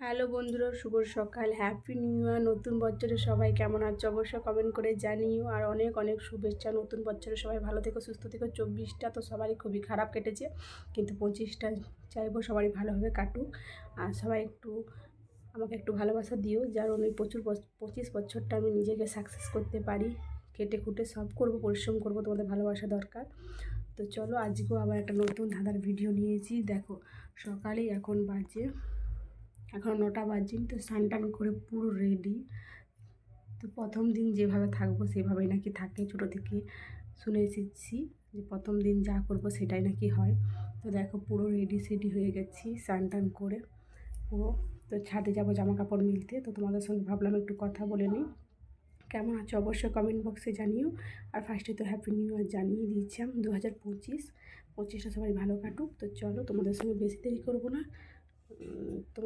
Hello বন্ধুরা, শুভ সকাল। Happy new year নতুন বছরে সবাই কেমন আছো? অবশ্যই কমেন্ট করে জানিও। আর অনেক অনেক শুভেচ্ছা। নতুন বছরে সবাই ভালো থেকো, সুস্থ থেকো। চব্বিশটা তো সবারই খুবই খারাপ কেটেছে, কিন্তু পঁচিশটা চাইব সবারই ভালোভাবে কাটুক। আর সবাই একটু, আমাকে একটু ভালোবাসা দিও, যার ওই প্রচুর পঁচিশ বছরটা আমি নিজেকে সাকসেস করতে পারি। কেটে কুটে সব করব, পরিশ্রম করব, তোমাদের ভালোবাসা দরকার। তো চলো, আজকেও আবার একটা নতুন ধাঁধার ভিডিও নিয়েছি। দেখো, সকালেই এখন বাজে এখন নটা বাজেনি তো স্নান টান করে পুরো রেডি তো প্রথম দিন যেভাবে থাকব সেভাবেই নাকি থাকে, ছোটো থেকে শুনে এসেছি যে প্রথম দিন যা করব সেটাই নাকি হয়। তো দেখো পুরো রেডি সেডি হয়ে গেছি স্নান টান করে পুরো। তো ছাদে যাব জামা কাপড় মিলতে, তো তোমাদের সঙ্গে ভাবলাম একটু কথা বলে নিই। কেমন আছো অবশ্যই কমেন্ট বক্সে জানিও। আর ফার্স্টে তো হ্যাপি নিউ ইয়ার জানিয়ে দিয়েছিলাম দু হাজার পঁচিশ। পঁচিশটা সবাই ভালো কাটুক। তো চলো তোমাদের সঙ্গে বেশি দেরি করব না।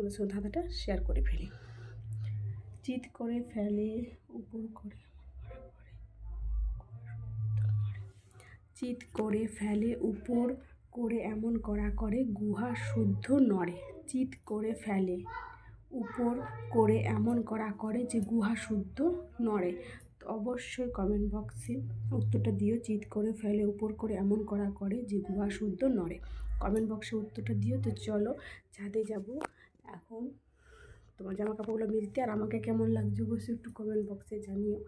তোমাদের ধাঁধাটা শেয়ার করে ফেলি। চিৎ করে ফেলে, উপর করে চিৎ করে ফেলে, উপর করে এমন করা করে, গুহা শুদ্ধ নড়ে। চিৎ করে ফেলে, উপর করে এমন করা করে যে গুহা শুদ্ধ নড়ে। অবশ্যই কমেন্ট বক্সে উত্তরটা দিও চিৎ করে ফেলে, উপর করে এমন করা করে যে গুহা শুদ্ধ নড়ে। কমেন্ট বক্সে উত্তরটা দিও, তো চলো ছাদে যাব। এখন তোমার জামা কাপড়গুলো মিলতে আর আমাকে কেমন লাগছে অবশ্যই একটু কমেন্ট বক্সে জানিও।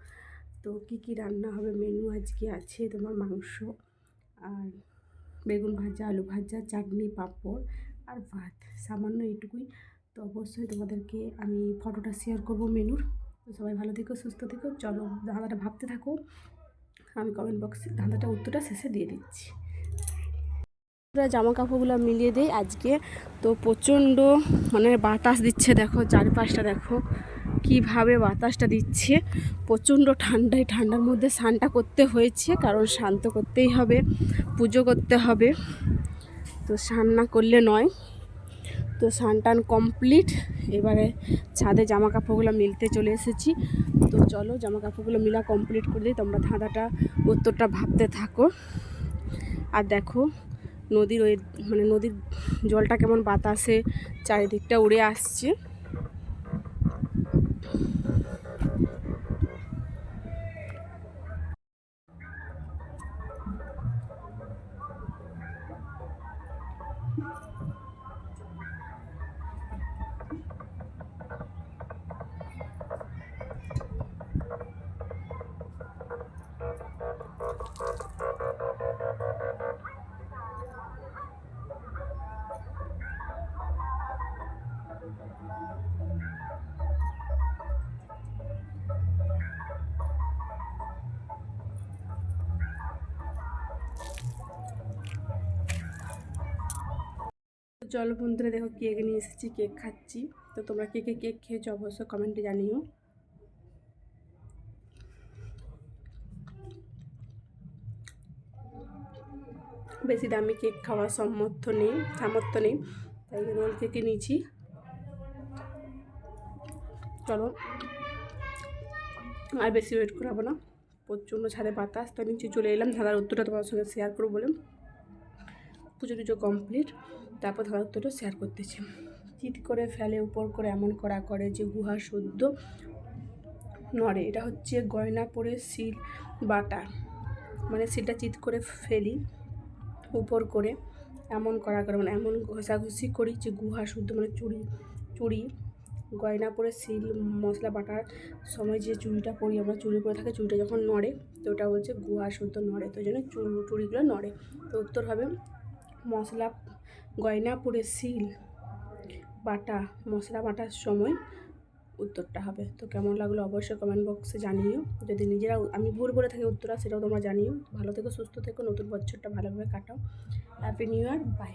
তো কী কী রান্না হবে মেনু আজকে আছে তোমার মাংস আর বেগুন ভাজা, আলু ভাজা, চাটনি, পাঁপড় আর ভাত। সামান্য এইটুকুই। তো অবশ্যই তোমাদেরকে আমি ফটোটা শেয়ার করব মেনুর তো সবাই ভালো থেকো, সুস্থ থেকো। চলো ধাঁধাটা ভাবতে থাকো। আমি কমেন্ট বক্সে ধাঁধাটা উত্তরটা শেষে দিয়ে দিচ্ছি। পুরো জামা কাপড়গুলো মিলিয়ে দেই আজকে। তো প্রচণ্ড মানে বাতাস দিচ্ছে দেখো, চারপাশটা দেখো, কীভাবে বাতাসটা দিচ্ছে। প্রচণ্ড ঠান্ডায়, ঠান্ডার মধ্যে স্নানটা করতে হয়েছে, কারণ শান্ত করতেই হবে, পুজো করতে হবে। তো স্নান না করলে নয়। তো স্নান টান কমপ্লিট, এবারে ছাদে জামা কাপড়গুলো মিলতে চলে এসেছি। তো চলো জামা কাপড়গুলো মিলা কমপ্লিট করে দিই, তোমরা ধাঁধাটা, উত্তরটা ভাবতে থাকো। আর দেখো নদীর ওই মানে নদীর জলটা কেমন বাতাসে চারিদিকটা উড়ে আসছে। চলো বন্ধুরা, দেখো কেক নিয়ে এসেছি, কেক খাচ্ছি। তো তোমরা কে কে কেক খেয়েছো অবশ্যই কমেন্টে জানিও। বেশি দামি কেক খাওয়ার সামর্থ্য নেই সামর্থ্য নেই, তাই রোল কেকে নিয়েছি চলো। আর বেশি ওয়েট করাবো না, প্রচণ্ড ছাদে বাতাস তাই নিচে চলে এলাম। ধাঁধার উত্তরটা তোমার সঙ্গে শেয়ার করব বলে। পুজো টুজো কমপ্লিট তারপর ধাঁধার উত্তরটা শেয়ার করতেছে। চিৎ করে ফেলে, উপর করে এমন করা করে যে গুহা শুদ্ধ নড়ে। এটা হচ্ছে গয়না পরে শিল বাটা। মানে শিলটা চিৎ করে ফেলি, উপর করে এমন করা করে। মানে এমন ঘষাঘষি করি যে গুহা শুদ্ধ মানে চুড়ি চুড়ি গয়না পরে শিল মশলা বাটার সময় যে চুড়িটা পরি, আমরা চুড়ি পরে থাকে চুড়িটা যখন নড়ে, তো ওটা বলছে গুহা শুদ্ধ নড়ে। তো জন্য চুড় চুড়িগুলো নড়ে। তো উত্তর হবে মশলা গয়না পরে সিল, বাটা, মশলা বাটার সময় উত্তরটা হবে। তো কেমন লাগল অবশ্যই কমেন্ট বক্সে জানিও। যদি নিজেরা আমি ভুল বলে থাকি উত্তরা সেটাও তোমরা জানিও। ভালো থেকো, সুস্থ থেকো, নতুন বছরটা ভালোভাবে কাটাও। Happy new year by